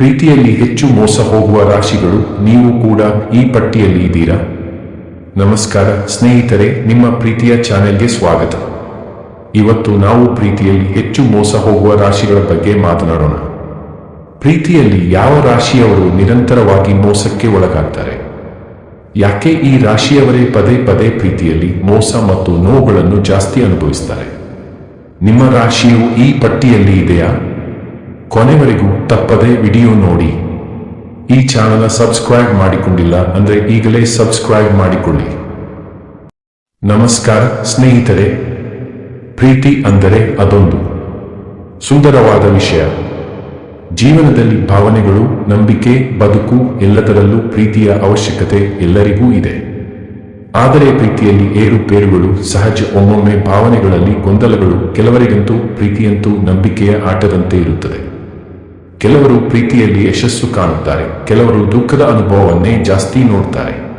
ಪ್ರೀತಿಯಲ್ಲಿ ಹೆಚ್ಚು ಮೋಸ ಹೋಗುವ ರಾಶಿಗಳು ನೀವು ಕೂಡ ಈ ಪಟ್ಟಿಯಲ್ಲಿ ಇದ್ದೀರಾ? ನಮಸ್ಕಾರ, ಸ್ನೇಹಿತರೆ, ನಿಮ್ಮ ಪ್ರೀತಿಯ ಚಾನೆಲ್ಗೆ ಸ್ವಾಗತ. ಇವತ್ತು ನಾವು ಪ್ರೀತಿಯಲ್ಲಿ ಹೆಚ್ಚು ಮೋಸ ಹೋಗುವ ರಾಶಿಗಳ ಬಗ್ಗೆ ಮಾತನಾಡೋಣ. ಪ್ರೀತಿಯಲ್ಲಿ ಯಾವ ರಾಶಿಯವರು ನಿರಂತರವಾಗಿ ಮೋಸಕ್ಕೆ ಒಳಗಾಗ್ತಾರೆ? ಯಾಕೆ ಈ ರಾಶಿಯವರೇ ಪದೇ ಪದೇ ಪ್ರೀತಿಯಲ್ಲಿ ಮೋಸ ಮತ್ತು ನೋವುಗಳನ್ನು ಜಾಸ್ತಿ ಅನುಭವಿಸ್ತಾರೆ? ನಿಮ್ಮ ರಾಶಿಯು ಈ ಪಟ್ಟಿಯಲ್ಲಿ ಇದೆಯಾ? ಕೊನೆವರೆಗೂ ತಪ್ಪದೆ ವಿಡಿಯೋ ನೋಡಿ. ಈ ಚಾನಲ್ ಸಬ್ಸ್ಕ್ರೈಬ್ ಮಾಡಿಕೊಂಡಿಲ್ಲ ಅಂದ್ರೆ ಈಗಲೇ ಸಬ್ಸ್ಕ್ರೈಬ್ ಮಾಡಿಕೊಳ್ಳಿ. ನಮಸ್ಕಾರ, ಸ್ನೇಹಿತರೆ. ಪ್ರೀತಿ ಅಂದರೆ ಅದೊಂದು. ಸುಂದರವಾದ ವಿಷಯ. ಜೀವನದಲ್ಲಿ ಭಾವನೆಗಳು, ನಂಬಿಕೆ, ಬದುಕು ಎಲ್ಲದರಲ್ಲೂ ಪ್ರೀತಿಯ ಅವಶ್ಯಕತೆ ಎಲ್ಲರಿಗೂ ಇದೆ. ಆದರೆ ಪ್ರೀತಿಯಲ್ಲಿ ಏರುಪೇರುಗಳು ಸಹಜ ಒಮ್ಮೊಮ್ಮೆ ಭಾವನೆಗಳಲ್ಲಿ ಗೊಂದಲಗಳು ಕೆಲವರಿಗಂತೂ ಪ್ರೀತಿಯಂತೂ ನಂಬಿಕೆಯ ಆಟದಂತೆ ಇರುತ್ತದೆ. ಕೆಲವರು ಪ್ರೀತಿಯಲ್ಲಿ ಯಶಸ್ಸು ಕಾಣುತ್ತಾರೆ, ಕೆಲವರು ದುಃಖದ ಅನುಭವವನ್ನೇ ಜಾಸ್ತಿ ನೋಡ್ತಾರೆ.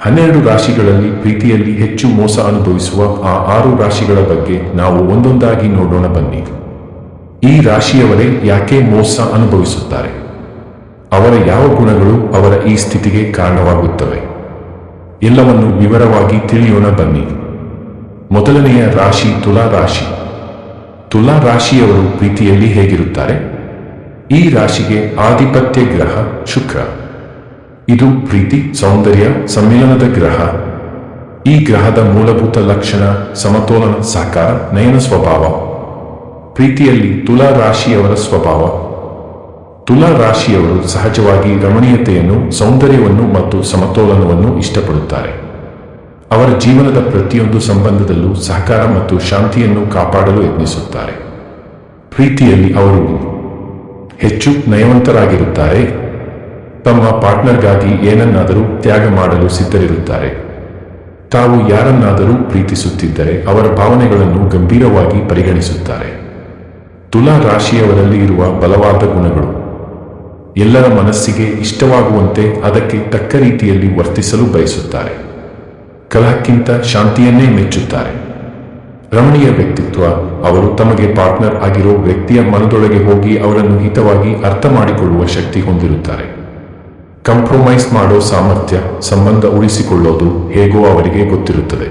ಹನ್ನೆರಡು ರಾಶಿಗಳಲ್ಲಿ ಪ್ರೀತಿಯಲ್ಲಿ ಹೆಚ್ಚು ಮೋಸ ಅನುಭವಿಸುವ ಆ ಆರು ರಾಶಿಗಳ ಬಗ್ಗೆ ನಾವು ಒಂದೊಂದಾಗಿ ನೋಡೋಣ ಬನ್ನಿ. ಈ ರಾಶಿಯವರೇ ಯಾಕೆ ಮೋಸ ಅನುಭವಿಸುತ್ತಾರೆ? ಅವರ ಯಾವ ಗುಣಗಳು ಅವರ ಈ ಸ್ಥಿತಿಗೆ ಕಾರಣವಾಗುತ್ತವೆ? ಎಲ್ಲವನ್ನು ವಿವರವಾಗಿ ತಿಳಿಯೋಣ ಬನ್ನಿ. ಮೊದಲನೆಯ ರಾಶಿ ತುಲಾ ರಾಶಿ. ತುಲಾ ರಾಶಿಯವರು ಪ್ರೀತಿಯಲ್ಲಿ ಹೇಗಿರುತ್ತಾರೆ? ಈ ರಾಶಿಗೆ ಆಧಿಪತ್ಯ ಗ್ರಹ ಶುಕ್ರ. ಇದು ಪ್ರೀತಿ, ಸೌಂದರ್ಯ ಸಮ್ಮಿಲನದ ಗ್ರಹ. ಈ ಗ್ರಹದ ಮೂಲಭೂತ ಲಕ್ಷಣ, ಸಮತೋಲನ, ಸಾಕಾರ, ನಯನ ಸ್ವಭಾವ. ಪ್ರೀತಿಯಲ್ಲಿ ತುಲಾ ರಾಶಿಯವರ ಸ್ವಭಾವ. ತುಲಾ ರಾಶಿಯವರು ಸಹಜವಾಗಿ ರಮಣೀಯತೆಯನ್ನು, ಸೌಂದರ್ಯವನ್ನು ಮತ್ತು ಸಮತೋಲನವನ್ನು ಇಷ್ಟಪಡುತ್ತಾರೆ. ಅವರ ಜೀವನದ ಪ್ರತಿಯೊಂದು ಸಂಬಂಧದಲ್ಲೂ ಸಹಕಾರ ಮತ್ತು ಶಾಂತಿಯನ್ನು ಕಾಪಾಡಲು ಯತ್ನಿಸುತ್ತಾರೆ. ಪ್ರೀತಿಯಲ್ಲಿ ಅವರು ಹೆಚ್ಚು ನಯವಂತರಾಗಿರುತ್ತಾರೆ. ತಮ್ಮ ಪಾರ್ಟ್ನರ್ಗಾಗಿ ಏನನ್ನಾದರೂ ತ್ಯಾಗ ಮಾಡಲು ಸಿದ್ಧರಿರುತ್ತಾರೆ. ತಾವು ಯಾರನ್ನಾದರೂ ಪ್ರೀತಿಸುತ್ತಿದ್ದರೆ ಅವರ ಭಾವನೆಗಳನ್ನು ಗಂಭೀರವಾಗಿ ಪರಿಗಣಿಸುತ್ತಾರೆ. ತುಲಾ ರಾಶಿಯವರಲ್ಲಿ ಇರುವ ಬಲವಾದ ಗುಣಗಳು. ಎಲ್ಲರ ಮನಸ್ಸಿಗೆ ಇಷ್ಟವಾಗುವಂತೆ ಅದಕ್ಕೆ ತಕ್ಕ ರೀತಿಯಲ್ಲಿ ವರ್ತಿಸಲು ಬಯಸುತ್ತಾರೆ. ಕಲಹಕ್ಕಿಂತ ಶಾಂತಿಯನ್ನೇ ಮೆಚ್ಚುತ್ತಾರೆ. ರಮಣೀಯ ವ್ಯಕ್ತಿತ್ವ. ಅವರು ತಮಗೆ ಪಾರ್ಟ್ನರ್ ಆಗಿರೋ ವ್ಯಕ್ತಿಯ ಮನದೊಳಗೆ ಹೋಗಿ ಅವರನ್ನು ಹಿತವಾಗಿ ಅರ್ಥ ಮಾಡಿಕೊಳ್ಳುವ ಶಕ್ತಿ ಹೊಂದಿರುತ್ತಾರೆ. ಕಂಪ್ರೊಮೈಸ್ ಮಾಡೋ ಸಾಮರ್ಥ್ಯ, ಸಂಬಂಧ ಉಳಿಸಿಕೊಳ್ಳೋದು ಹೇಗೋ ಅವರಿಗೆ ಗೊತ್ತಿರುತ್ತದೆ.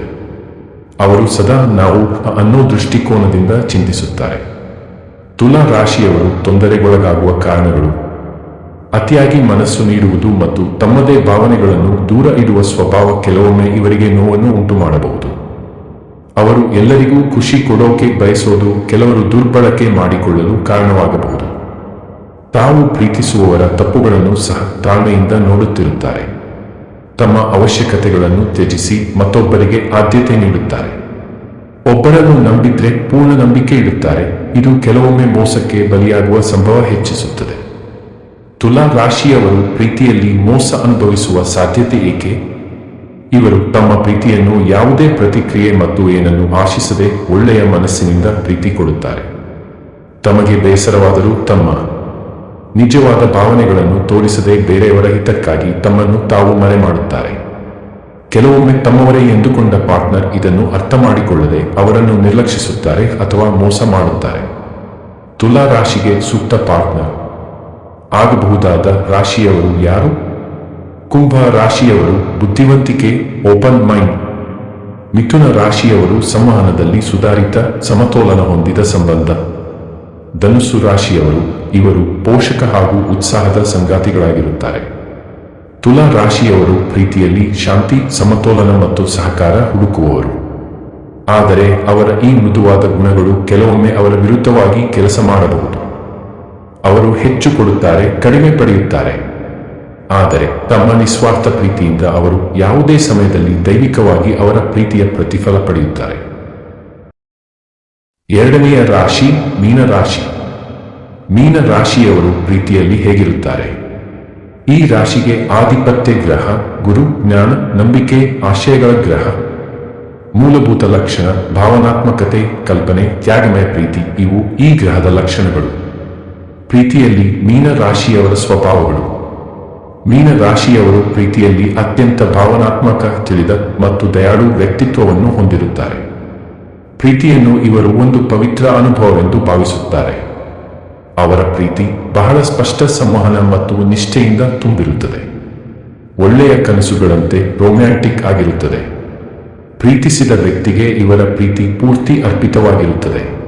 ಅವರು ಸದಾ ನಾವು ಅನ್ನೋ ದೃಷ್ಟಿಕೋನದಿಂದ ಚಿಂತಿಸುತ್ತಾರೆ. ತುಲಾ ರಾಶಿಯವರು ತೊಂದರೆಗೊಳಗಾಗುವ ಕಾರಣಗಳು. ಅತಿಯಾಗಿ ಮನಸ್ಸು ನೀಡುವುದು ಮತ್ತು ತಮ್ಮದೇ ಭಾವನೆಗಳನ್ನು ದೂರ ಇಡುವ ಸ್ವಭಾವ ಕೆಲವೊಮ್ಮೆ ಇವರಿಗೆ ನೋವನ್ನು ಉಂಟು ಮಾಡಬಹುದು ಅವರು ಎಲ್ಲರಿಗೂ ಖುಷಿ ಕೊಡೋಕೆ ಬಯಸೋದು ಕೆಲವರು ದುರ್ಬಳಕೆ ಮಾಡಿಕೊಳ್ಳಲು ಕಾರಣವಾಗಬಹುದು. ತಾವು ಪ್ರೀತಿಸುವವರ ತಪ್ಪುಗಳನ್ನು ಸಹ ತಾಳ್ಮೆಯಿಂದ ನೋಡುತ್ತಿರುತ್ತಾರೆ. ತಮ್ಮ ಅವಶ್ಯಕತೆಗಳನ್ನು ತ್ಯಜಿಸಿ ಮತ್ತೊಬ್ಬರಿಗೆ ಆದ್ಯತೆ ನೀಡುತ್ತಾರೆ. ಒಬ್ಬರನ್ನು ನಂಬಿದ್ರೆ ಪೂರ್ಣ ನಂಬಿಕೆ ಇಡುತ್ತಾರೆ. ಇದು ಕೆಲವೊಮ್ಮೆ ಮೋಸಕ್ಕೆ ಬಲಿಯಾಗುವ ಸಂಭವ ಹೆಚ್ಚಿಸುತ್ತದೆ. ತುಲಾ ರಾಶಿಯವರು ಪ್ರೀತಿಯಲ್ಲಿ ಮೋಸ ಅನುಭವಿಸುವ ಸಾಧ್ಯತೆ ಏಕೆ? ಇವರು ತಮ್ಮ ಪ್ರೀತಿಯನ್ನು ಯಾವುದೇ ಪ್ರತಿಕ್ರಿಯೆ ಮತ್ತು ಏನನ್ನು ಆಶಿಸದೆ ಒಳ್ಳೆಯ ಮನಸ್ಸಿನಿಂದ ಪ್ರೀತಿ ಕೊಡುತ್ತಾರೆ. ತಮಗೆ ಬೇಸರವಾದರೂ ತಮ್ಮ ನಿಜವಾದ ಭಾವನೆಗಳನ್ನು ತೋರಿಸದೆ ಬೇರೆಯವರ ಹಿತಕ್ಕಾಗಿ ತಮ್ಮನ್ನು ತಾವು ಮರೆ ಮಾಡುತ್ತಾರೆ. ಕೆಲವೊಮ್ಮೆ ತಮ್ಮವರೇ ಎಂದುಕೊಂಡ ಪಾರ್ಟ್ನರ್ ಇದನ್ನು ಅರ್ಥ ಮಾಡಿಕೊಳ್ಳದೆ ಅವರನ್ನು ನಿರ್ಲಕ್ಷಿಸುತ್ತಾರೆ ಅಥವಾ ಮೋಸ ಮಾಡುತ್ತಾರೆ. ತುಲಾ ರಾಶಿಗೆ ಸೂಕ್ತ ಪಾರ್ಟ್ನರ್. ಆಗಬಹುದಾದ ರಾಶಿಯವರು ಯಾರು? ಕುಂಭ ರಾಶಿಯವರು ಬುದ್ಧಿವಂತಿಕೆ ಓಪನ್ ಮೈಂಡ್ ಮಿಥುನ ರಾಶಿಯವರು ಸಂವಹನದಲ್ಲಿ ಸುಧಾರಿತ, ಸಮತೋಲನ ಹೊಂದಿದ ಸಂಬಂಧ. ಧನುಸು ರಾಶಿಯವರು ಇವರು ಪೋಷಕ ಹಾಗೂ ಉತ್ಸಾಹದ ಸಂಗಾತಿಗಳಾಗಿರುತ್ತಾರೆ. ತುಲಾ ರಾಶಿಯವರು ಪ್ರೀತಿಯಲ್ಲಿ ಶಾಂತಿ, ಸಮತೋಲನ ಮತ್ತು ಸಹಕಾರ ಹುಡುಕುವವರು. ಆದರೆ ಅವರ ಈ ಮೃದುವಾದ ಗುಣಗಳು ಕೆಲವೊಮ್ಮೆ ಅವರ ವಿರುದ್ಧವಾಗಿ ಕೆಲಸ ಮಾಡಬಹುದು. ಅವರು ಹೆಚ್ಚು ಕೊಡುತ್ತಾರೆ, ಕಡಿಮೆ ಪಡೆಯುತ್ತಾರೆ. ಆದರೆ ತಮ್ಮ ನಿಸ್ವಾರ್ಥ ಪ್ರೀತಿಯಿಂದ ಅವರು ಯಾವುದೇ ಸಮಯದಲ್ಲಿ ದೈವಿಕವಾಗಿ ಅವರ ಪ್ರೀತಿಯ ಪ್ರತಿಫಲ ಪಡೆಯುತ್ತಾರೆ. ಎರಡನೆಯ ರಾಶಿ ಮೀನ ರಾಶಿ ಮೀನ ರಾಶಿಯವರು ಪ್ರೀತಿಯಲ್ಲಿ ಹೇಗಿರುತ್ತಾರೆ? ಈ ರಾಶಿಗೆ ಆಧಿಪತ್ಯ ಗ್ರಹ, ಗುರು, ಜ್ಞಾನ, ನಂಬಿಕೆ, ಆಶಯಗಳ ಗ್ರಹ. ಮೂಲಭೂತ ಲಕ್ಷಣ, ಭಾವನಾತ್ಮಕತೆ, ಕಲ್ಪನೆ, ತ್ಯಾಗಮಯ ಪ್ರೀತಿ ಇವು ಈ ಗ್ರಹದ ಲಕ್ಷಣಗಳು. ಪ್ರೀತಿಯಲ್ಲಿ ಮೀನ ರಾಶಿಯವರ ಸ್ವಭಾವಗಳು. ಮೀನ ರಾಶಿಯವರು ಪ್ರೀತಿಯಲ್ಲಿ ಅತ್ಯಂತ ಭಾವನಾತ್ಮಕ, ತಿಳಿದ ಮತ್ತು ದಯಾಳು ವ್ಯಕ್ತಿತ್ವವನ್ನು ಹೊಂದಿರುತ್ತಾರೆ. ಪ್ರೀತಿಯನ್ನು ಇವರು ಒಂದು ಪವಿತ್ರ ಅನುಭವವೆಂದು ಭಾವಿಸುತ್ತಾರೆ. ಅವರ ಪ್ರೀತಿ ಬಹಳ ಸ್ಪಷ್ಟ ಸಂವಹನ ಮತ್ತು ನಿಷ್ಠೆಯಿಂದ ತುಂಬಿರುತ್ತದೆ. ಒಳ್ಳೆಯ ಕನಸುಗಳಂತೆ ರೊಮ್ಯಾಂಟಿಕ್ ಆಗಿರುತ್ತದೆ. ಪ್ರೀತಿಸಿದ ವ್ಯಕ್ತಿಗೆ ಇವರ ಪ್ರೀತಿ ಪೂರ್ತಿ ಅರ್ಪಿತವಾಗಿರುತ್ತದೆ.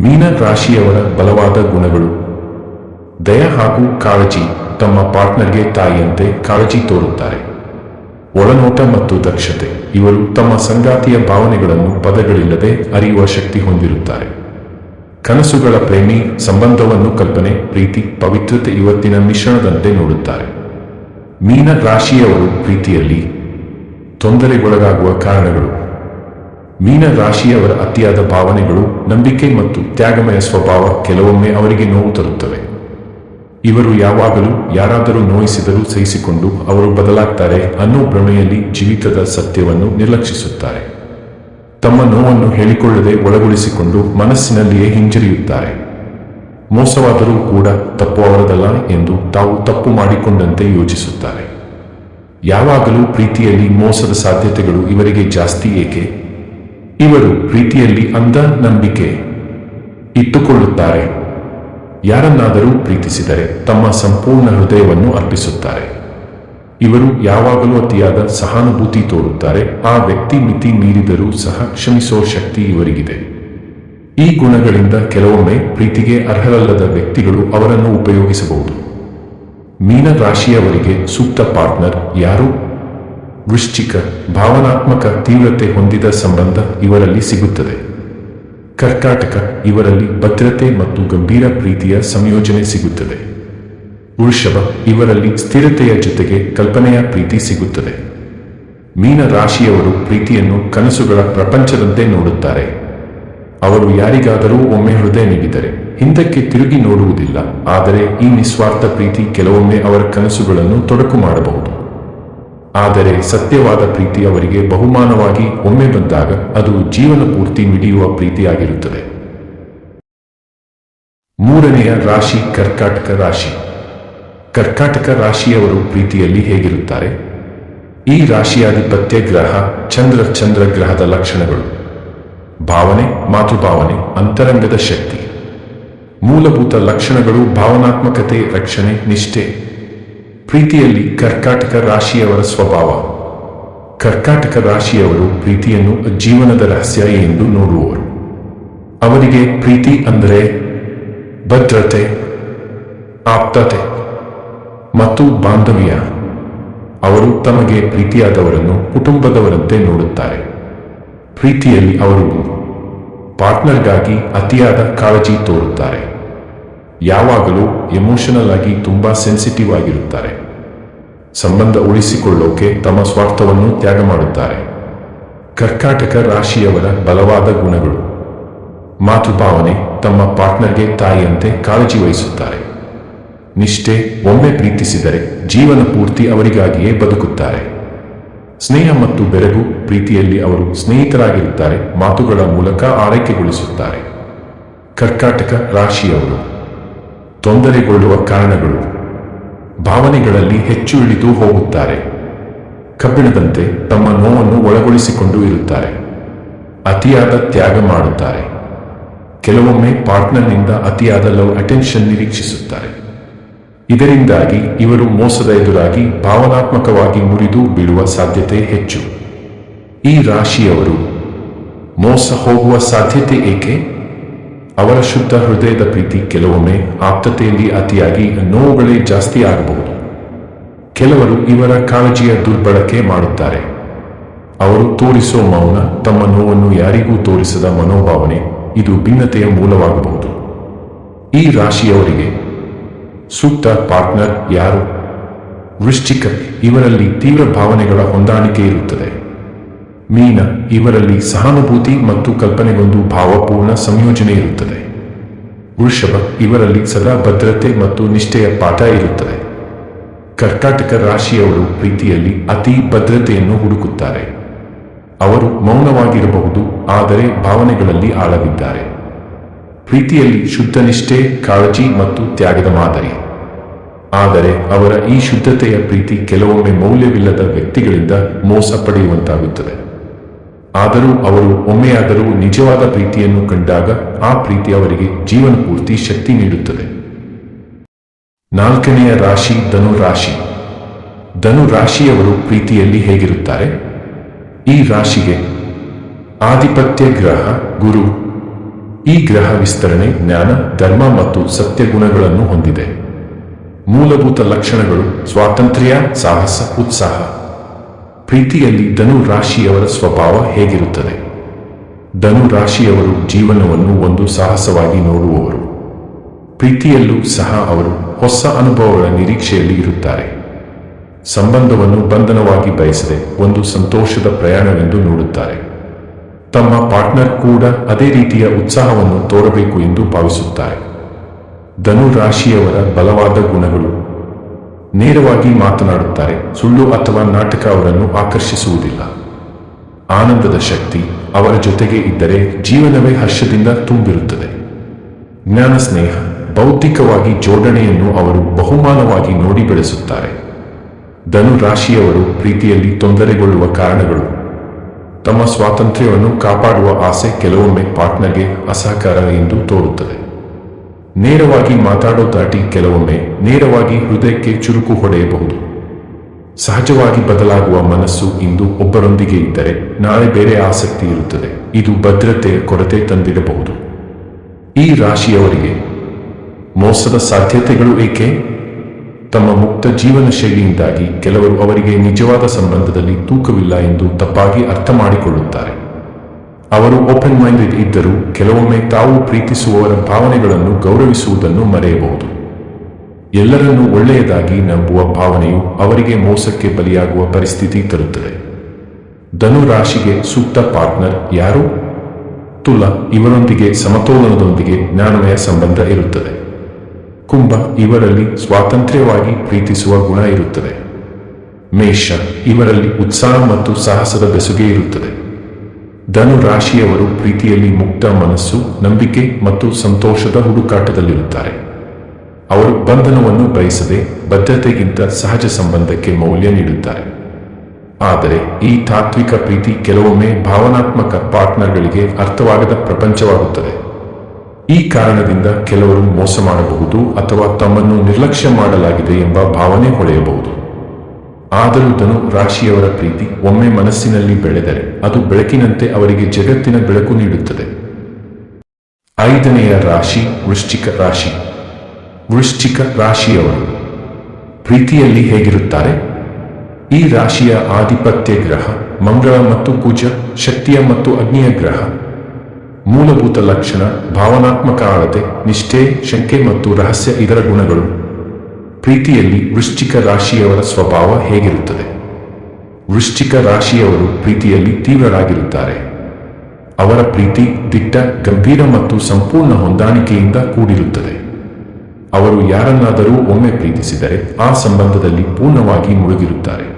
ಮೀನ ರಾಶಿಯವರ ಬಲವಾದ ಗುಣಗಳು. ದಯ ಹಾಗೂ ಕಾಳಜಿ. ತಮ್ಮ ಪಾರ್ಟ್ನರ್ಗೆ ತಾಯಿಯಂತೆ ಕಾಳಜಿ ತೋರುತ್ತಾರೆ. ಒಳನೋಟ ಮತ್ತು ದಕ್ಷತೆ, ಇವರು ತಮ್ಮ ಸಂಗಾತಿಯ ಭಾವನೆಗಳನ್ನು ಪದಗಳಿಲ್ಲದೆ ಅರಿಯುವ ಶಕ್ತಿ ಹೊಂದಿರುತ್ತಾರೆ. ಕನಸುಗಳ ಪ್ರೇಮಿ, ಸಂಬಂಧವನ್ನು ಕಲ್ಪನೆ, ಪ್ರೀತಿ, ಪವಿತ್ರತೆ ಇವತ್ತಿನ ಮಿಶ್ರಣದಂತೆ ನೋಡುತ್ತಾರೆ. ಮೀನ ರಾಶಿಯವರು ಪ್ರೀತಿಯಲ್ಲಿ ತೊಂದರೆಗೊಳಗಾಗುವ ಕಾರಣಗಳು. ಮೀನ ರಾಶಿಯವರ ಅತಿಯಾದ ಭಾವನೆಗಳು ನಂಬಿಕೆ ಮತ್ತು ತ್ಯಾಗಮಯ ಸ್ವಭಾವ ಕೆಲವೊಮ್ಮೆ ಅವರಿಗೆ ನೋವು ತರುತ್ತವೆ. ಇವರು ಯಾವಾಗಲೂ ಯಾರಾದರೂ ನೋಯಿಸಿದರೂ ಸಹಿಸಿಕೊಂಡು ಅವರು ಬದಲಾಗ್ತಾರೆ ಅನ್ನೋ ಭ್ರಮೆಯಲ್ಲಿ ಜೀವಿತದ ಸತ್ಯವನ್ನು ನಿರ್ಲಕ್ಷಿಸುತ್ತಾರೆ. ತಮ್ಮ ನೋವನ್ನು ಹೇಳಿಕೊಳ್ಳದೆ ಒಳಗೊಳಿಸಿಕೊಂಡು ಮನಸ್ಸಿನಲ್ಲಿಯೇ ಹಿಂಜರಿಯುತ್ತಾರೆ. ಮೋಸವಾದರೂ ಕೂಡ ತಪ್ಪು ಅವರದಲ್ಲ ಎಂದು ತಾವು ತಪ್ಪು ಮಾಡಿಕೊಂಡಂತೆ ಯೋಚಿಸುತ್ತಾರೆ. ಯಾವಾಗಲೂ ಪ್ರೀತಿಯಲ್ಲಿ ಮೋಸದ ಸಾಧ್ಯತೆಗಳು ಇವರಿಗೆ ಜಾಸ್ತಿ ಏಕೆ? ಇವರು ಪ್ರೀತಿಯಲ್ಲಿ ಅಂಧ ನಂಬಿಕೆ ಇಟ್ಟುಕೊಳ್ಳುತ್ತಾರೆ. ಯಾರನ್ನಾದರೂ ಪ್ರೀತಿಸಿದರೆ ತಮ್ಮ ಸಂಪೂರ್ಣ ಹೃದಯವನ್ನು ಅರ್ಪಿಸುತ್ತಾರೆ. ಇವರು ಯಾವಾಗಲೂ ಅತಿಯಾದ ಸಹಾನುಭೂತಿ ತೋರುತ್ತಾರೆ, ಆ ವ್ಯಕ್ತಿ ಮಿತಿ ಮೀರಿದರೂ ಸಹ ಕ್ಷಮಿಸೋ ಶಕ್ತಿ ಇವರಿಗಿದೆ. ಈ ಗುಣಗಳಿಂದ ಕೆಲವೊಮ್ಮೆ ಪ್ರೀತಿಗೆ ಅರ್ಹರಲ್ಲದ ವ್ಯಕ್ತಿಗಳು ಅವರನ್ನು ಉಪಯೋಗಿಸಬಹುದು. ಮೀನ ರಾಶಿಯವರಿಗೆ ಸೂಕ್ತ ಪಾರ್ಟ್ನರ್ ಯಾರು? ವೃಶ್ಚಿಕ, ಭಾವನಾತ್ಮಕ ತೀವ್ರತೆ ಹೊಂದಿದ ಸಂಬಂಧ ಇವರಲ್ಲಿ ಸಿಗುತ್ತದೆ. ಕರ್ಕಾಟಕ, ಇವರಲ್ಲಿ ಭದ್ರತೆ ಮತ್ತು ಗಂಭೀರ ಪ್ರೀತಿಯ ಸಂಯೋಜನೆ ಸಿಗುತ್ತದೆ. ವೃಷಭ ಇವರಲ್ಲಿ ಸ್ಥಿರತೆಯ ಜೊತೆಗೆ ಕಲ್ಪನೆಯ ಪ್ರೀತಿ ಸಿಗುತ್ತದೆ. ಮೀನ ರಾಶಿಯವರು ಪ್ರೀತಿಯನ್ನು ಕನಸುಗಳ ಪ್ರಪಂಚದಂತೆ ನೋಡುತ್ತಾರೆ. ಅವರು ಯಾರಿಗಾದರೂ ಒಮ್ಮೆ ಹೃದಯ ನೀಡಿದರೆ ಹಿಂದಕ್ಕೆ ತಿರುಗಿ ನೋಡುವುದಿಲ್ಲ, ಆದರೆ ಈ ನಿಸ್ವಾರ್ಥ ಪ್ರೀತಿ ಕೆಲವೊಮ್ಮೆ ಅವರ ಕನಸುಗಳನ್ನು ತೊಡಕು ಮಾಡಬಹುದು. ಆದರೆ ಸತ್ಯವಾದ ಪ್ರೀತಿ ಅವರಿಗೆ ಬಹುಮಾನವಾಗಿ ಒಮ್ಮೆ ಬಂದಾಗ ಅದು ಜೀವನ ಪೂರ್ತಿ ಮಿಡಿಯುವ ಪ್ರೀತಿಯಾಗಿರುತ್ತದೆ. ಮೂರನೆಯ ರಾಶಿ ಕರ್ಕಾಟಕ ರಾಶಿ. ಕರ್ಕಾಟಕ ರಾಶಿಯವರು ಪ್ರೀತಿಯಲ್ಲಿ ಹೇಗಿರುತ್ತಾರೆ? ಈ ರಾಶಿಯಾಧಿಪತ್ಯ ಗ್ರಹ ಚಂದ್ರ ಚಂದ್ರ ಗ್ರಹದ ಲಕ್ಷಣಗಳು. ಭಾವನೆ, ಮಾತೃಭಾವನೆ, ಅಂತರಂಗದ ಶಕ್ತಿ. ಮೂಲಭೂತ ಲಕ್ಷಣಗಳು ಭಾವನಾತ್ಮಕತೆ, ರಕ್ಷಣೆ, ನಿಷ್ಠೆ. ಪ್ರೀತಿಯಲ್ಲಿ ಕರ್ಕಾಟಕ ರಾಶಿಯವರ ಸ್ವಭಾವ. ಕರ್ಕಾಟಕ ರಾಶಿಯವರು ಪ್ರೀತಿಯನ್ನು ಜೀವನದ ರಹಸ್ಯ ಎಂದು ನೋಡುವವರು. ಅವರಿಗೆ ಪ್ರೀತಿ ಅಂದರೆ ಭದ್ರತೆ, ಆಪ್ತತೆ ಮತ್ತು ಬಾಂಧವ್ಯ. ಅವರು ತಮಗೆ ಪ್ರೀತಿಯಾದವರನ್ನು ಕುಟುಂಬದವರಂತೆ ನೋಡುತ್ತಾರೆ. ಪ್ರೀತಿಯಲ್ಲಿ ಅವರು ಪಾರ್ಟ್ನರ್ಗಾಗಿ ಅತಿಯಾದ ಕಾಳಜಿ ತೋರುತ್ತಾರೆ. ಯಾವಾಗಲೂ ಎಮೋಷನಲ್ ಆಗಿ ತುಂಬಾ ಸೆನ್ಸಿಟಿವ್ ಆಗಿರುತ್ತಾರೆ. ಸಂಬಂಧ ಉಳಿಸಿಕೊಳ್ಳೋಕೆ ತಮ್ಮ ಸ್ವಾರ್ಥವನ್ನು ತ್ಯಾಗ ಮಾಡುತ್ತಾರೆ. ಕರ್ಕಾಟಕ ರಾಶಿಯವರ ಬಲವಾದ ಗುಣಗಳು. ಮಾತೃಭಾವನೆ ತಮ್ಮ ಪಾರ್ಟ್ನರ್ಗೆ ತಾಯಿಯಂತೆ ಕಾಳಜಿ ವಹಿಸುತ್ತಾರೆ. ನಿಷ್ಠೆ ಒಮ್ಮೆ ಪ್ರೀತಿಸಿದರೆ ಜೀವನ ಪೂರ್ತಿ ಅವರಿಗಾಗಿಯೇ ಬದುಕುತ್ತಾರೆ. ಸ್ನೇಹ ಮತ್ತು ಬೆರಗು ಪ್ರೀತಿಯಲ್ಲಿ ಅವರು ಸ್ನೇಹಿತರಾಗಿರುತ್ತಾರೆ ಮಾತುಗಳ ಮೂಲಕ ಆರೈಕೆಗೊಳಿಸುತ್ತಾರೆ. ಕರ್ಕಾಟಕ ರಾಶಿಯವರು. ತೊಂದರೆಗೊಳ್ಳುವ ಕಾರಣಗಳು. ಭಾವನೆಗಳಲ್ಲಿ ಹೆಚ್ಚು ಇಳಿದು ಹೋಗುತ್ತಾರೆ. ಕಬ್ಬಿಣದಂತೆ ತಮ್ಮ ನೋವನ್ನು ಒಳಗೊಳಿಸಿಕೊಂಡು ಇರುತ್ತಾರೆ. ಅತಿಯಾದ ತ್ಯಾಗ ಮಾಡುತ್ತಾರೆ. ಕೆಲವೊಮ್ಮೆ ಪಾರ್ಟ್ನರ್ನಿಂದ ಅತಿಯಾದ ಲವ್ ಅಟೆನ್ಷನ್ ನಿರೀಕ್ಷಿಸುತ್ತಾರೆ. ಇದರಿಂದಾಗಿ ಇವರು ಮೋಸದ ಎದುರಾಗಿ ಭಾವನಾತ್ಮಕವಾಗಿ ಮುರಿದು ಬೀಳುವ ಸಾಧ್ಯತೆ ಹೆಚ್ಚು. ಈ ರಾಶಿಯವರು ಮೋಸ ಹೋಗುವ ಸಾಧ್ಯತೆ ಏಕೆ? ಅವರ ಶುದ್ಧ ಹೃದಯದ ಪ್ರೀತಿ ಕೆಲವೊಮ್ಮೆ ಆಪ್ತತೆಯಲ್ಲಿ ಅತಿಯಾಗಿ ನೋವುಗಳೇ ಜಾಸ್ತಿ ಆಗಬಹುದು. ಕೆಲವರು ಇವರ ಕಾಳಜಿಯ ದುರ್ಬಳಕೆ ಮಾಡುತ್ತಾರೆ. ಅವರು ತೋರಿಸೋ ಮೌನ ತಮ್ಮ ನೋವನ್ನು ಯಾರಿಗೂ ತೋರಿಸದ ಮನೋಭಾವನೆ ಇದು ಭಿನ್ನತೆಯ ಮೂಲವಾಗಬಹುದು. ಈ ರಾಶಿಯವರಿಗೆ ಸೂಕ್ತ ಪಾರ್ಟ್ನರ್ ಯಾರು? ವೃಶ್ಚಿಕ, ಇವರಲ್ಲಿ ತೀವ್ರ ಭಾವನೆಗಳ ಹೊಂದಾಣಿಕೆ ಇರುತ್ತದೆ. ಮೀನ, ಇವರಲ್ಲಿ ಸಹಾನುಭೂತಿ ಮತ್ತು ಕಲ್ಪನೆಗೊಂದು ಭಾವಪೂರ್ಣ ಸಂಯೋಜನೆ ಇರುತ್ತದೆ. ವೃಷಭ, ಇವರಲ್ಲಿ ಸದಾ ಭದ್ರತೆ ಮತ್ತು ನಿಷ್ಠೆಯ ಪಾಠ ಇರುತ್ತದೆ. ಕರ್ಕಾಟಕ ರಾಶಿಯವರು ಪ್ರೀತಿಯಲ್ಲಿ ಅತಿ ಭದ್ರತೆಯನ್ನು ಹುಡುಕುತ್ತಾರೆ. ಅವರು ಮೌನವಾಗಿರಬಹುದು, ಆದರೆ ಭಾವನೆಗಳಲ್ಲಿ ಆಳವಿದ್ದಾರೆ. ಪ್ರೀತಿಯಲ್ಲಿ ಶುದ್ಧ ನಿಷ್ಠೆ ಕಾಳಜಿ ಮತ್ತು ತ್ಯಾಗದ ಮಾದರಿ. ಆದರೆ ಅವರ ಈ ಶುದ್ಧತೆಯ ಪ್ರೀತಿ ಕೆಲವೊಮ್ಮೆ ಮೌಲ್ಯವಿಲ್ಲದ ವ್ಯಕ್ತಿಗಳಿಂದ ಮೋಸ ಪಡೆಯುವಂತಾಗುತ್ತದೆ. ಆದರೂ ಅವರು ಒಮ್ಮೆಯಾದರೂ ನಿಜವಾದ ಪ್ರೀತಿಯನ್ನು ಕಂಡಾಗ ಆ ಪ್ರೀತಿ ಅವರಿಗೆ ಜೀವನ ಪೂರ್ತಿ ಶಕ್ತಿ ನೀಡುತ್ತದೆ. ನಾಲ್ಕನೆಯ ರಾಶಿ ಧನು ರಾಶಿ. ಧನು ರಾಶಿಯವರು ಪ್ರೀತಿಯಲ್ಲಿ ಹೇಗಿರುತ್ತಾರೆ? ಈ ರಾಶಿಗೆ ಆಧಿಪತ್ಯ ಗ್ರಹ ಗುರು. ಈ ಗ್ರಹ ವಿಸ್ತರಣೆ ಜ್ಞಾನ, ಧರ್ಮ ಮತ್ತು ಸತ್ಯ ಗುಣಗಳನ್ನು ಹೊಂದಿದೆ. ಮೂಲಭೂತ ಲಕ್ಷಣಗಳು ಸ್ವಾತಂತ್ರ್ಯ, ಸಾಹಸ, ಉತ್ಸಾಹ. ಪ್ರೀತಿಯಲ್ಲಿ ಧನು ರಾಶಿಯವರ ಸ್ವಭಾವ ಹೇಗಿರುತ್ತದೆ? ಧನು ರಾಶಿಯವರು ಜೀವನವನ್ನು ಒಂದು ಸಾಹಸವಾಗಿ ನೋಡುವವರು. ಪ್ರೀತಿಯಲ್ಲೂ ಸಹ ಅವರು ಹೊಸ ಅನುಭವಗಳ ನಿರೀಕ್ಷೆಯಲ್ಲಿ ಇರುತ್ತಾರೆ. ಸಂಬಂಧವನ್ನು ಬಂಧನವಾಗಿ ಬಯಸದೆ ಒಂದು ಸಂತೋಷದ ಪ್ರಯಾಣವೆಂದು ನೋಡುತ್ತಾರೆ. ತಮ್ಮ ಪಾರ್ಟ್ನರ್ ಕೂಡ ಅದೇ ರೀತಿಯ ಉತ್ಸಾಹವನ್ನು ತೋರಬೇಕು ಎಂದು ಭಾವಿಸುತ್ತಾರೆ. ಧನು ರಾಶಿಯವರ ಬಲವಾದ ಗುಣಗಳು ನೇರವಾಗಿ ಮಾತನಾಡುತ್ತಾರೆ. ಸುಳ್ಳು ಅಥವಾ ನಾಟಕ ಅವರನ್ನು ಆಕರ್ಷಿಸುವುದಿಲ್ಲ. ಆನಂದದ ಶಕ್ತಿ ಅವರ ಜೊತೆಗೆ ಇದ್ದರೆ ಜೀವನವೇ ಹರ್ಷದಿಂದ ತುಂಬಿರುತ್ತದೆ. ಜ್ಞಾನ ಸ್ನೇಹ, ಭೌತಿಕವಾಗಿ ಜೋಡಣೆಯನ್ನು ಅವರು ಬಹುಮಾನವಾಗಿ ನೋಡಿ ಬೆಳೆಸುತ್ತಾರೆ. ಧನು ರಾಶಿಯವರು ಪ್ರೀತಿಯಲ್ಲಿ ತೊಂದರೆಗೊಳ್ಳುವ ಕಾರಣಗಳು. ತಮ್ಮ ಸ್ವಾತಂತ್ರ್ಯವನ್ನು ಕಾಪಾಡುವ ಆಸೆ ಕೆಲವೊಮ್ಮೆ ಪಾರ್ಟ್ನರ್ಗೆ ಅಸಹಕಾರ ಎಂದು ತೋರುತ್ತದೆ. ನೇರವಾಗಿ ಮಾತಾಡೋ ದಾಟಿ ಕೆಲವೊಮ್ಮೆ ನೇರವಾಗಿ ಹೃದಯಕ್ಕೆ ಚುರುಕು ಹೊಡೆಯಬಹುದು. ಸಹಜವಾಗಿ ಬದಲಾಗುವ ಮನಸ್ಸು ಇಂದು ಒಬ್ಬರೊಂದಿಗೆ ಇದ್ದರೆ ನಾಳೆ ಬೇರೆ ಆಸಕ್ತಿ ಇರುತ್ತದೆ. ಇದು ಭದ್ರತೆಯ ಕೊರತೆ ತಂದಿರಬಹುದು ಈ ರಾಶಿಯವರಿಗೆ ಮೋಸದ ಸಾಧ್ಯತೆಗಳು ಏಕೆ? ತಮ್ಮ ಮುಕ್ತ ಜೀವನ ಶೈಲಿಯಿಂದಾಗಿ ಕೆಲವರು ಅವರಿಗೆ ನಿಜವಾದ ಸಂಬಂಧದಲ್ಲಿ ತೂಕವಿಲ್ಲ ಎಂದು ತಪ್ಪಾಗಿ ಅರ್ಥ ಮಾಡಿಕೊಳ್ಳುತ್ತಾರೆ. ಅವರು ಓಪನ್ ಮೈಂಡೆಡ್ ಇದ್ದರೂ ಕೆಲವೊಮ್ಮೆ ತಾವು ಪ್ರೀತಿಸುವವರ ಭಾವನೆಗಳನ್ನು ಗೌರವಿಸುವುದನ್ನು ಮರೆಯಬಹುದು. ಎಲ್ಲರನ್ನೂ ಒಳ್ಳೆಯದಾಗಿ ನಂಬುವ ಭಾವನೆಯು ಅವರಿಗೆ ಮೋಸಕ್ಕೆ ಬಲಿಯಾಗುವ ಪರಿಸ್ಥಿತಿ ತರುತ್ತದೆ. ಧನು ರಾಶಿಗೆ ಸೂಕ್ತ ಪಾರ್ಟ್ನರ್ ಯಾರು? ತುಲ, ಇವರೊಂದಿಗೆ ಸಮತೋಲನದೊಂದಿಗೆ ಜ್ಞಾನಮಯ ಸಂಬಂಧ ಇರುತ್ತದೆ. ಕುಂಭ, ಇವರಲ್ಲಿ ಸ್ವಾತಂತ್ರ್ಯವಾಗಿ ಪ್ರೀತಿಸುವ ಗುಣ ಇರುತ್ತದೆ. ಮೇಷ, ಇವರಲ್ಲಿ ಉತ್ಸಾಹ ಮತ್ತು ಸಾಹಸದ ಬೆಸುಗೆ ಇರುತ್ತದೆ. ಧನು ರಾಶಿಯವರು ಪ್ರೀತಿಯಲ್ಲಿ ಮುಕ್ತ ಮನಸ್ಸು, ನಂಬಿಕೆ ಮತ್ತು ಸಂತೋಷದ ಹುಡುಕಾಟದಲ್ಲಿರುತ್ತಾರೆ. ಅವರು ಬಂಧನವನ್ನು ಬಯಸದೆ ಬದ್ಧತೆಗಿಂತ ಸಹಜ ಸಂಬಂಧಕ್ಕೆ ಮೌಲ್ಯ ನೀಡುತ್ತಾರೆ. ಆದರೆ ಈ ತಾತ್ವಿಕ ಪ್ರೀತಿ ಕೆಲವೊಮ್ಮೆ ಭಾವನಾತ್ಮಕ ಪಾರ್ಟ್ನರ್ಗಳಿಗೆ ಅರ್ಥವಾಗದ ಪ್ರಪಂಚವಾಗುತ್ತದೆ. ಈ ಕಾರಣದಿಂದ ಕೆಲವರು ಮೋಸ ಮಾಡಬಹುದು ಅಥವಾ ತಮ್ಮನ್ನು ನಿರ್ಲಕ್ಷ್ಯ ಮಾಡಲಾಗಿದೆ ಎಂಬ ಭಾವನೆ ಹೊಳೆಯಬಹುದು. ಆದರೂ ಧನು ರಾಶಿಯವರ ಪ್ರೀತಿ ಒಮ್ಮೆ ಮನಸ್ಸಿನಲ್ಲಿ ಬೆಳೆದರೆ ಅದು ಬೆಳಕಿನಂತೆ ಅವರಿಗೆ ಜಗತ್ತಿನ ಬೆಳಕು ನೀಡುತ್ತದೆ. ಐದನೆಯ ರಾಶಿ ವೃಶ್ಚಿಕ ರಾಶಿ. ವೃಶ್ಚಿಕ ರಾಶಿಯವರು ಪ್ರೀತಿಯಲ್ಲಿ ಹೇಗಿರುತ್ತಾರೆ? ಈ ರಾಶಿಯ ಆಧಿಪತ್ಯ ಗ್ರಹ, ಮಂಗಳ ಮತ್ತು ಕುಜ, ಶಕ್ತಿಯ ಮತ್ತು ಅಗ್ನಿಯ ಗ್ರಹ. ಮೂಲಭೂತ ಲಕ್ಷಣ, ಭಾವನಾತ್ಮಕ ಆಳತೆ, ನಿಷ್ಠೆ, ಶಂಕೆ ಮತ್ತು ರಹಸ್ಯ ಇದರ ಗುಣಗಳು. ಪ್ರೀತಿಯಲ್ಲಿ ವೃಶ್ಚಿಕ ರಾಶಿಯವರ ಸ್ವಭಾವ ಹೇಗಿರುತ್ತದೆ? ವೃಶ್ಚಿಕ ರಾಶಿಯವರು ಪ್ರೀತಿಯಲ್ಲಿ ತೀವ್ರರಾಗಿರುತ್ತಾರೆ. ಅವರ ಪ್ರೀತಿ ದಿಟ್ಟ, ಗಂಭೀರ ಮತ್ತು ಸಂಪೂರ್ಣ ಹೊಂದಾಣಿಕೆಯಿಂದ ಕೂಡಿರುತ್ತದೆ. ಅವರು ಯಾರನ್ನಾದರೂ ಒಮ್ಮೆ ಪ್ರೀತಿಸಿದರೆ ಆ ಸಂಬಂಧದಲ್ಲಿ ಪೂರ್ಣವಾಗಿ ಮುಳುಗಿರುತ್ತಾರೆ.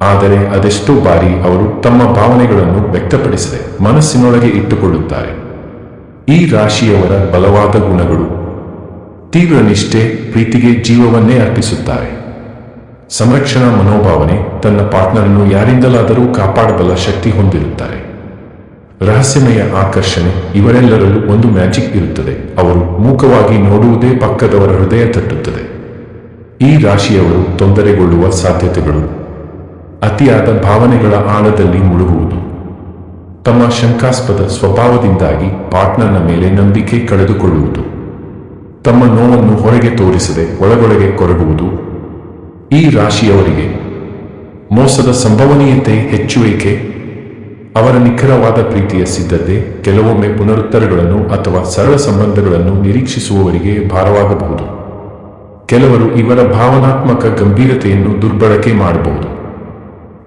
ಆದರೆ ಅದೆಷ್ಟೋ ಬಾರಿ ಅವರು ತಮ್ಮ ಭಾವನೆಗಳನ್ನು ವ್ಯಕ್ತಪಡಿಸದೆ ಮನಸ್ಸಿನೊಳಗೆ ಇಟ್ಟುಕೊಳ್ಳುತ್ತಾರೆ. ಈ ರಾಶಿಯವರ ಬಲವಾದ ಗುಣಗಳು ತೀವ್ರ ನಿಷ್ಠೆ ಪ್ರೀತಿಗೆ ಜೀವವನ್ನೇ ಅರ್ಪಿಸುತ್ತಾರೆ. ಸಂರಕ್ಷಣಾ ಮನೋಭಾವನೆ ತನ್ನ ಪಾರ್ಟ್ನರನ್ನು ಯಾರಿಂದಲಾದರೂ ಕಾಪಾಡಬಲ್ಲ ಶಕ್ತಿ ಹೊಂದಿರುತ್ತಾರೆ. ರಹಸ್ಯಮಯ ಆಕರ್ಷಣೆ ಇವರೆಲ್ಲರಲ್ಲೂ ಒಂದು ಮ್ಯಾಜಿಕ್ ಇರುತ್ತದೆ. ಅವರು ಮೂಕವಾಗಿ ನೋಡುವುದೇ ಪಕ್ಕದವರ ಹೃದಯ ತಟ್ಟುತ್ತದೆ. ಈ ರಾಶಿಯವರು ತೊಂದರೆಗೊಳ್ಳುವ ಸಾಧ್ಯತೆಗಳು. ಅತಿಯಾದ ಭಾವನೆಗಳ ಆಳದಲ್ಲಿ ಮುಳುಗುವುದು. ತಮ್ಮ ಶಂಕಾಸ್ಪದ ಸ್ವಭಾವದಿಂದಾಗಿ ಪಾರ್ಟ್ನರ್ನ ಮೇಲೆ ನಂಬಿಕೆ ಕಳೆದುಕೊಳ್ಳುವುದು. ತಮ್ಮ ನೋವನ್ನು ಹೊರಗೆ ತೋರಿಸದೆ ಒಳಗೊಳಗೆ ಕೊರಗುವುದು ಈ ರಾಶಿಯವರಿಗೆ ಮೋಸದ ಸಂಭವನೀಯತೆ ಹೆಚ್ಚು ಏಕೆ ಅವರ ನಿಖರವಾದ ಪ್ರೀತಿಯ ಸಿದ್ಧತೆ, ಕೆಲವೊಮ್ಮೆ ಪುನರುತ್ತರಗಳನ್ನು ಅಥವಾ ಸರಳ ಸಂಬಂಧಗಳನ್ನು ನಿರೀಕ್ಷಿಸುವವರಿಗೆ ಭಾರವಾಗಬಹುದು. ಕೆಲವರು ಇವರ ಭಾವನಾತ್ಮಕ ಗಂಭೀರತೆಯನ್ನು ದುರ್ಬಳಕೆ ಮಾಡಬಹುದು.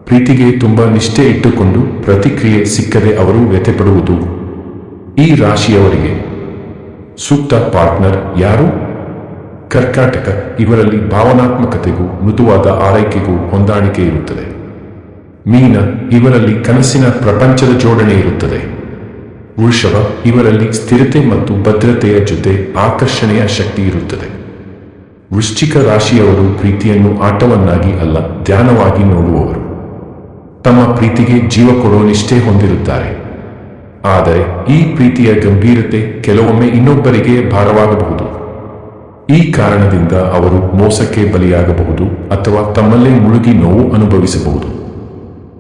ಪ್ರೀತಿಗೆ ತುಂಬಾ ನಿಷ್ಠೆ ಇಟ್ಟುಕೊಂಡು ಪ್ರತಿಕ್ರಿಯೆ ಸಿಕ್ಕದೆ ಅವರು ವ್ಯಥೆಪಡುವುದು ಈ ರಾಶಿಯವರಿಗೆ ಸೂಕ್ತ ಪಾರ್ಟ್ನರ್ ಯಾರು? ಕರ್ಕಾಟಕ, ಇವರಲ್ಲಿ ಭಾವನಾತ್ಮಕತೆಗೂ, ಮೃದುವಾದ ಆರೈಕೆಗೂ ಹೊಂದಾಣಿಕೆ ಇರುತ್ತದೆ. ಮೀನ, ಇವರಲ್ಲಿ ಕನಸಿನ ಪ್ರಪಂಚದ ಜೋಡಣೆ ಇರುತ್ತದೆ. ವೃಷಭ, ಇವರಲ್ಲಿ ಸ್ಥಿರತೆ ಮತ್ತು ಭದ್ರತೆಯ ಜೊತೆ ಆಕರ್ಷಣೆಯ ಶಕ್ತಿ ಇರುತ್ತದೆ. ವೃಶ್ಚಿಕ ರಾಶಿಯವರು ಪ್ರೀತಿಯನ್ನು ಆಟವನ್ನಾಗಿ ಅಲ್ಲ, ಧ್ಯಾನವಾಗಿ ನೋಡುವವರು. ತಮ್ಮ ಪ್ರೀತಿಗೆ ಜೀವ ಕೊಡೋ ನಿಷ್ಠೆ ಹೊಂದಿರುತ್ತಾರೆ. ಆದರೆ ಈ ಪ್ರೀತಿಯ ಗಂಭೀರತೆ ಕೆಲವೊಮ್ಮೆ ಇನ್ನೊಬ್ಬರಿಗೆ ಭಾರವಾಗಬಹುದು. ಈ ಕಾರಣದಿಂದ ಅವರು ಮೋಸಕ್ಕೆ ಬಲಿಯಾಗಬಹುದು ಅಥವಾ ತಮ್ಮಲ್ಲೇ ಮುಳುಗಿ ನೋವು ಅನುಭವಿಸಬಹುದು.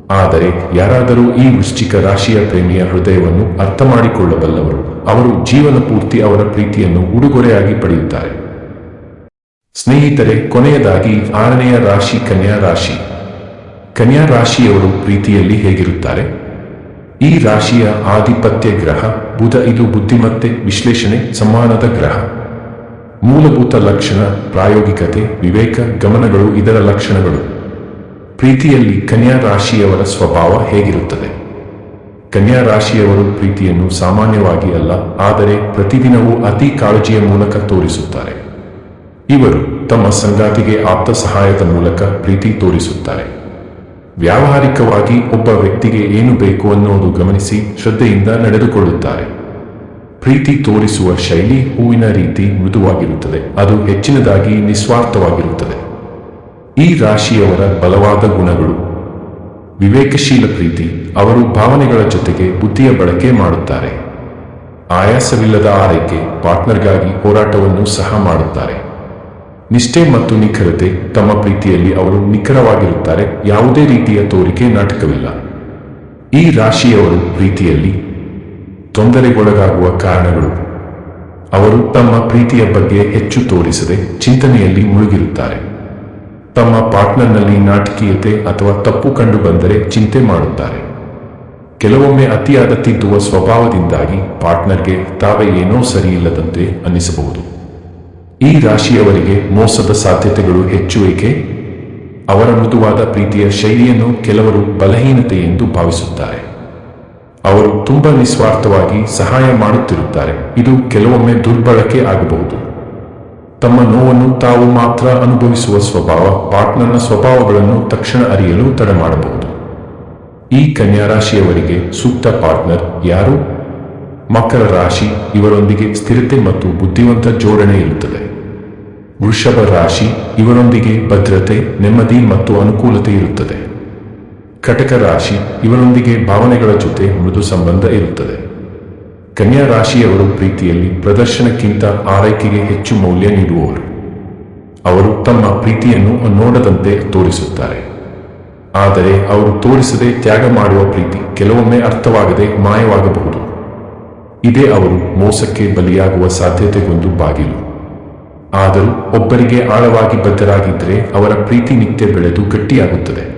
ಆದರೆ ಯಾರಾದರೂ ಈ ವೃಶ್ಚಿಕ ರಾಶಿಯ ಪ್ರೇಮಿಯ ಹೃದಯವನ್ನು ಅರ್ಥ ಮಾಡಿಕೊಳ್ಳಬಲ್ಲವರು ಅವರು ಜೀವನ ಪೂರ್ತಿ ಅವರ ಪ್ರೀತಿಯನ್ನು ಉಡುಗೊರೆಯಾಗಿ ಪಡೆಯುತ್ತಾರೆ. ಸ್ನೇಹಿತರೆ, ಕೊನೆಯದಾಗಿ ಆರನೆಯ ರಾಶಿ ಕನ್ಯಾ ರಾಶಿ. ಕನ್ಯಾ ರಾಶಿಯವರು ಪ್ರೀತಿಯಲ್ಲಿ ಹೇಗಿರುತ್ತಾರೆ? ಈ ರಾಶಿಯ ಆಧಿಪತ್ಯ ಗ್ರಹ, ಬುಧ ಇದು ಬುದ್ಧಿಮತ್ತೆ, ವಿಶ್ಲೇಷಣೆ, ಸಮ್ಮಾನದ ಗ್ರಹ. ಮೂಲಭೂತ ಲಕ್ಷಣ, ಪ್ರಾಯೋಗಿಕತೆ, ವಿವೇಕ, ಗಮನಗಳು, ಇದರ ಲಕ್ಷಣಗಳು. ಪ್ರೀತಿಯಲ್ಲಿ ಕನ್ಯಾ ರಾಶಿಯವರ ಸ್ವಭಾವ ಹೇಗಿರುತ್ತದೆ? ಕನ್ಯಾ ರಾಶಿಯವರು ಪ್ರೀತಿಯನ್ನು ಸಾಮಾನ್ಯವಾಗಿ ಅಲ್ಲ, ಆದರೆ ಪ್ರತಿದಿನವೂ ಅತಿ ಕಾಳಜಿಯ ಮೂಲಕ ತೋರಿಸುತ್ತಾರೆ. ಇವರು ತಮ್ಮ ಸಂಗಾತಿಗೆ ಆಪ್ತ ಸಹಾಯದ ಮೂಲಕ ಪ್ರೀತಿ ತೋರಿಸುತ್ತಾರೆ. ವ್ಯಾವಹಾರಿಕವಾಗಿ ಒಬ್ಬ ವ್ಯಕ್ತಿಗೆ ಏನು ಬೇಕು ಅನ್ನೋದು ಗಮನಿಸಿ ಶ್ರದ್ಧೆಯಿಂದ ನಡೆದುಕೊಳ್ಳುತ್ತಾರೆ. ಪ್ರೀತಿ ತೋರಿಸುವ ಶೈಲಿ ಹೂವಿನ ರೀತಿ ಮೃದುವಾಗಿರುತ್ತದೆ. ಅದು ಹೆಚ್ಚಿನದಾಗಿ ನಿಸ್ವಾರ್ಥವಾಗಿರುತ್ತದೆ. ಈ ರಾಶಿಯವರ ಬಲವಾದ ಗುಣಗಳು. ವಿವೇಕಶೀಲ ಪ್ರೀತಿ, ಅವರು ಭಾವನೆಗಳ ಜೊತೆಗೆ ಬುದ್ಧಿಯ ಬಳಕೆ ಮಾಡುತ್ತಾರೆ. ಆಯಾಸವಿಲ್ಲದ ಆರೈಕೆ, ಪಾರ್ಟ್ನರ್ಗಾಗಿ ಹೋರಾಟವನ್ನು ಸಹ ಮಾಡುತ್ತಾರೆ. ನಿಷ್ಠೆ ಮತ್ತು ನಿಖರತೆ ತಮ್ಮ ಪ್ರೀತಿಯಲ್ಲಿ ಅವರು ನಿಖರವಾಗಿರುತ್ತಾರೆ. ಯಾವುದೇ ರೀತಿಯ ತೋರಿಕೆ ನಾಟಕವಿಲ್ಲ. ಈ ರಾಶಿಯವರು ಪ್ರೀತಿಯಲ್ಲಿ ತೊಂದರೆಗೊಳಗಾಗುವ ಕಾರಣಗಳು. ಅವರು ತಮ್ಮ ಪ್ರೀತಿಯ ಬಗ್ಗೆ ಹೆಚ್ಚು ತೋರಿಸದೆ ಚಿಂತನೆಯಲ್ಲಿ ಮುಳುಗಿರುತ್ತಾರೆ. ತಮ್ಮ ಪಾರ್ಟ್ನರ್ನಲ್ಲಿ ನಾಟಕೀಯತೆ ಅಥವಾ ತಪ್ಪು ಕಂಡು ಬಂದರೆ ಚಿಂತೆ ಮಾಡುತ್ತಾರೆ. ಕೆಲವೊಮ್ಮೆ ಅತಿಯಾದ ತಿದ್ದುವ ಸ್ವಭಾವದಿಂದಾಗಿ ಪಾರ್ಟ್ನರ್ಗೆ ತಾವೇ ಏನೋ ಸರಿಯಿಲ್ಲದಂತೆ ಅನ್ನಿಸಬಹುದು. ಈ ರಾಶಿಯವರಿಗೆ ಮೋಸದ ಸಾಧ್ಯತೆಗಳು ಹೆಚ್ಚು ಏಕೆ ಅವರ ಮೃದುವಾದ ಪ್ರೀತಿಯ ಶೈಲಿಯನ್ನು ಕೆಲವರು ಬಲಹೀನತೆ ಎಂದು ಭಾವಿಸುತ್ತಾರೆ. ಅವರು ತುಂಬಾ ನಿಸ್ವಾರ್ಥವಾಗಿ ಸಹಾಯ ಮಾಡುತ್ತಿರುತ್ತಾರೆ. ಇದು ಕೆಲವೊಮ್ಮೆ ದುರ್ಬಳಕೆ ಆಗಬಹುದು. ತಮ್ಮ ನೋವನ್ನು ತಾವು ಮಾತ್ರ ಅನುಭವಿಸುವ ಸ್ವಭಾವ, ಪಾರ್ಟ್ನರ್ನ ಸ್ವಭಾವಗಳನ್ನು ತಕ್ಷಣ ಅರಿಯಲು ತಡೆ ಮಾಡಬಹುದು ಈ ಕನ್ಯಾ ರಾಶಿಯವರಿಗೆ ಸೂಕ್ತ ಪಾರ್ಟ್ನರ್ ಯಾರು? ಮಕರ ರಾಶಿ ಇವರೊಂದಿಗೆ ಸ್ಥಿರತೆ ಮತ್ತು ಬುದ್ಧಿವಂತ ಜೋಡಣೆ ಇರುತ್ತದೆ. ವೃಷಭ ರಾಶಿ ಇವರೊಂದಿಗೆ ಭದ್ರತೆ, ನೆಮ್ಮದಿ ಮತ್ತು ಅನುಕೂಲತೆ ಇರುತ್ತದೆ. ಕಟಕ ರಾಶಿ ಇವರೊಂದಿಗೆ ಭಾವನೆಗಳ ಜೊತೆ ಮೃದು ಸಂಬಂಧ ಇರುತ್ತದೆ. ಕನ್ಯಾ ರಾಶಿಯವರು ಪ್ರೀತಿಯಲ್ಲಿ ಪ್ರದರ್ಶನಕ್ಕಿಂತ ಆರೈಕೆಗೆ ಹೆಚ್ಚು ಮೌಲ್ಯ ನೀಡುವವರು. ಅವರು ತಮ್ಮ ಪ್ರೀತಿಯನ್ನು ನೋಡದಂತೆ ತೋರಿಸುತ್ತಾರೆ. ಆದರೆ ಅವರು ತೋರಿಸದೆ ತ್ಯಾಗ ಮಾಡುವ ಪ್ರೀತಿ ಕೆಲವೊಮ್ಮೆ ಅರ್ಥವಾಗದೆ ಮಾಯವಾಗಬಹುದು. ಇದೇ ಅವರು ಮೋಸಕ್ಕೆ ಬಲಿಯಾಗುವ ಸಾಧ್ಯತೆಗೊಂದು ಬಾಗಿಲು. ಆದರೂ ಒಬ್ಬರಿಗೆ ಆಳವಾಗಿ ಬದ್ಧರಾಗಿದ್ದರೆ ಅವರ ಪ್ರೀತಿ ನಿತ್ಯ ಬೆಳೆದು ಗಟ್ಟಿಯಾಗುತ್ತದೆ.